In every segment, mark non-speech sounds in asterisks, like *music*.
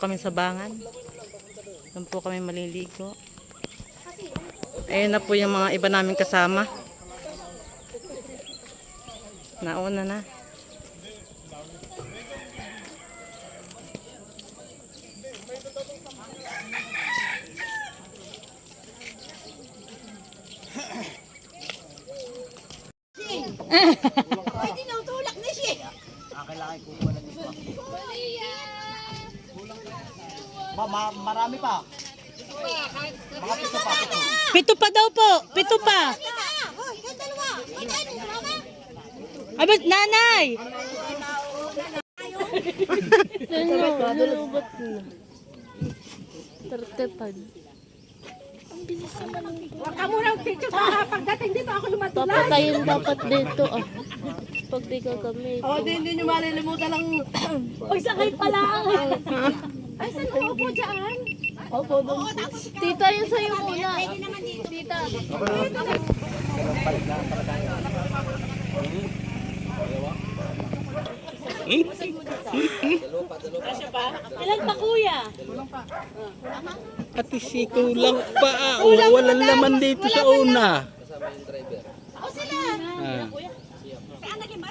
kami sa bangan. Doon po kami maliligo. Ayun na po yung mga iba namin kasama. Nauna na. Ay, tinutulak na siya. Ma, ma, marami pa. Mga pito pa, pito. Pito pa daw po. Pito pa. Hoy, yung dalawa. Ay, tayo, mama. Ay, ba't nanay? Huwag ka muna picture pa. Pagdating dito, ako lumatuloy. Papatayin dapat dito ah. Pag di ka kami. Oh, di, hindi nyo malilimutan ng... Uy, sakay pala. *laughs* Ay, saan mo upo dyan? Opo, doon. Tita, yun sa'yo muna. Tita. Ilan pa kuya? At isiko lang pa. ah. O, walang laman dito sa una. O sila. Ah.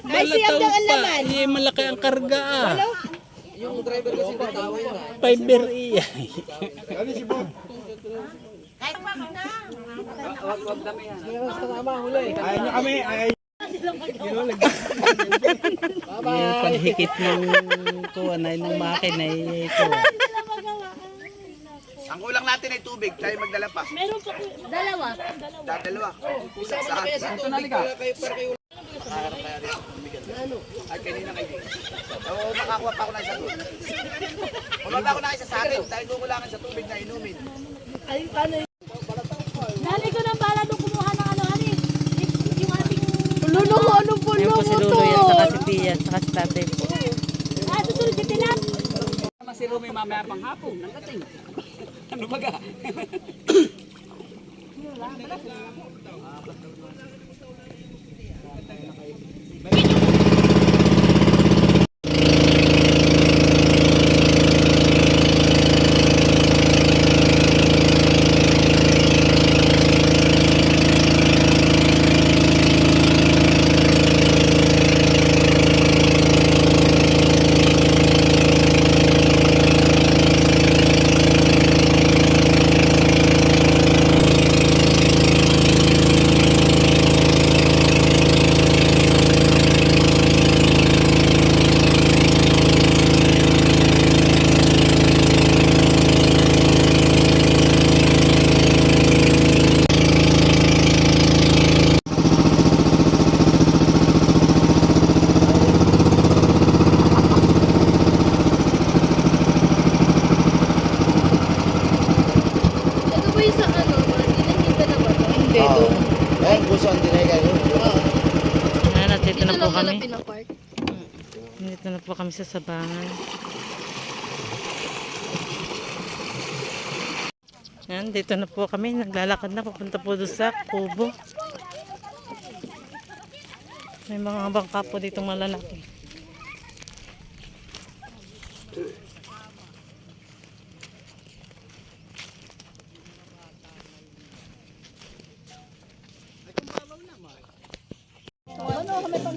Ay, siyam daw ang laman. Eh, malaki ang karga ah. Yung driver kasi natawin na. Fiber iya. Ayaw nyo kami. Ayaw Yung paghikit ng kuwan ay ng makina ay ito. Ang kulang natin ay tubig. Tayo magdala pa. Dalawa. Dadalawa. Isa sa atin. Ito na. Ay, kanina kayo. Oo, makakuha pa ako na isa doon. Bumaba ko na isa sa akin. Tayo kukulangan sa tubig na inumin. Nani ko nang bala nung kumuha ng ano, hani. Yung ating... Lulo anong puno Ayun po si to? Lolo yan, saka si Tia, saka si tatay po. Ah, susunod si Tilat. Si Rumi mamaya pang hapon. Nanggating. Ano baga? Ayan, at dito na po kami. pinapark. Dito na po kami sa sabangan. Ayan, dito na po kami. Naglalakad na. Papunta po doon sa kubo. May mga bangka po dito malalaki.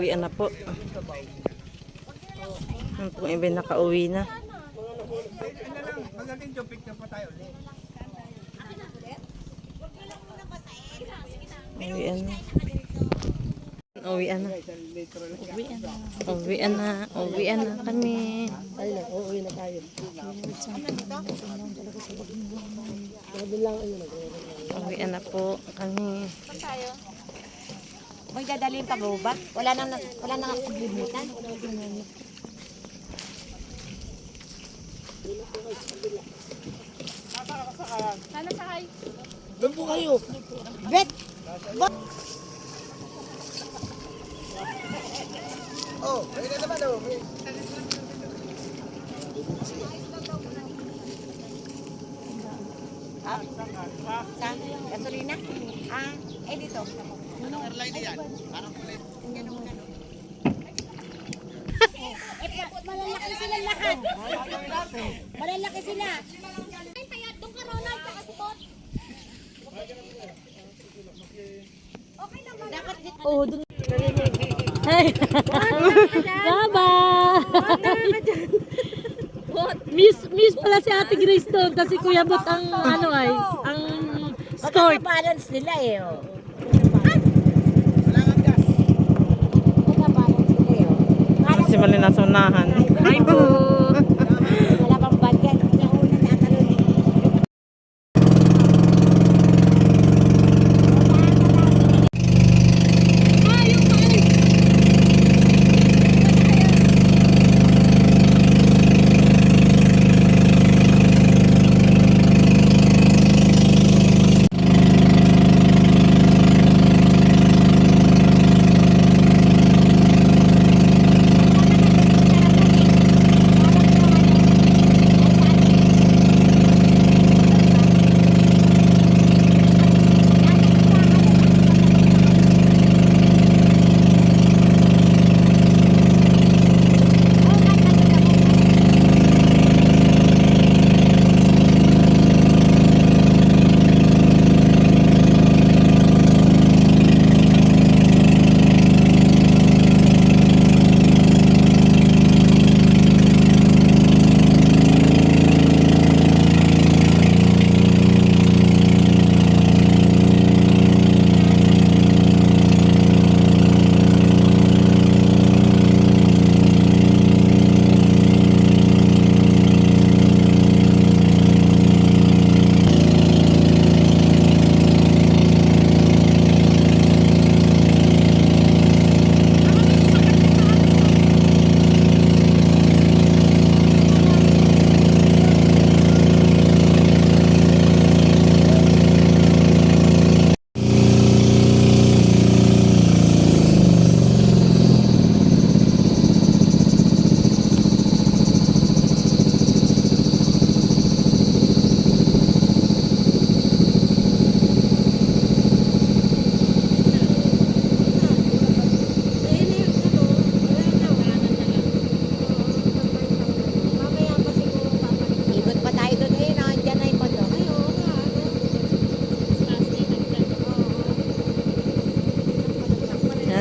uwian na po. Ang pong iba nakauwi na. Uwian na. Uwian na. Uwian na. Uwian na kami. Uwian na po kami. May dadalhin pa ba? Wala nang wala nang paglimitan. Doon po kayo. Bet! Oh, ayun na naman oh. May- Sa gasolina? Ah, eh dito. Anong airline yan? Parang kulay. Eh, malalaki sila lahat. Malalaki sila. Ay, kaya doon ka Ronald, saka spot. Okay lang ba? Dapat dito. Oh, dun. Hey. Baba. miss, miss pala si Ate Grace doon kasi Kuya Bot ang ano ay, ang score. balance nila eh. Oh. Salamat ka. balance nila eh. Si Malin nasa unahan. Ay po.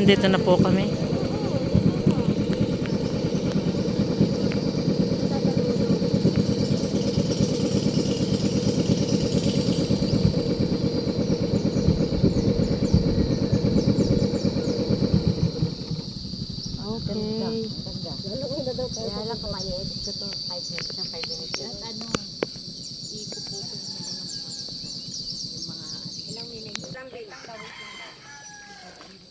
Nandito na po kami. Okay. Kaya lang kumayet. Ito to, 5 minutes ng 5 minutes. At ano,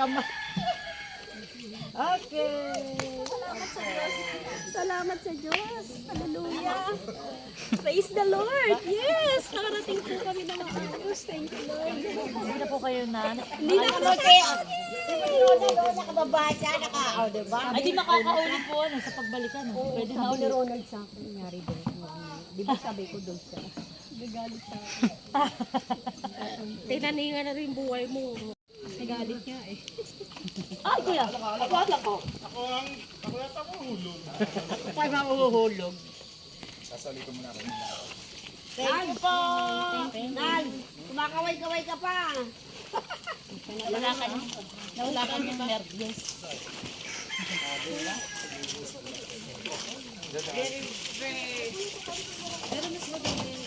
kamay. Okay. Salamat sa Diyos. Hallelujah. Praise the Lord. Yes. Nakarating po kami ng maayos. Thank you, Lord. Hindi na po kayo na. Hindi na na doon nakababa siya? Naka, oh, di ba? Ay, di makakaulit po ano, sa pagbalikan. No? Pwede na ulit. Ronald sa akin. Nangyari doon. Di ba sabi ko doon siya? *laughs* *laughs* Nagalit sa akin. Tinaningan na rin buhay mo. Nagalit niya eh. *laughs* Ay, kuya. Sasali ko muna ako. Thank you po. Nal, kumakaway-kaway ka pa. Wala ka Wala ka ng nervyos. Ang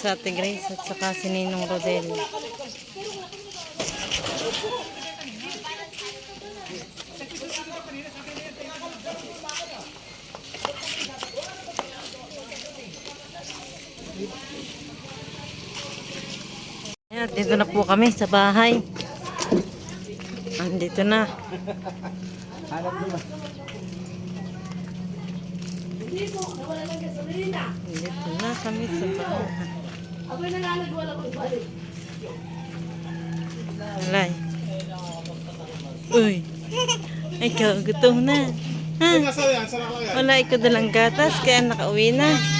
sa Ate Grace at saka si Ninong Rodel. Ayan, dito na po kami sa bahay. Andito na. Dito na kami sa bahay. Alay. Uy. Ikaw, gutom na. Ha? Wala, ikaw dalang gatas, kaya nakauwi na.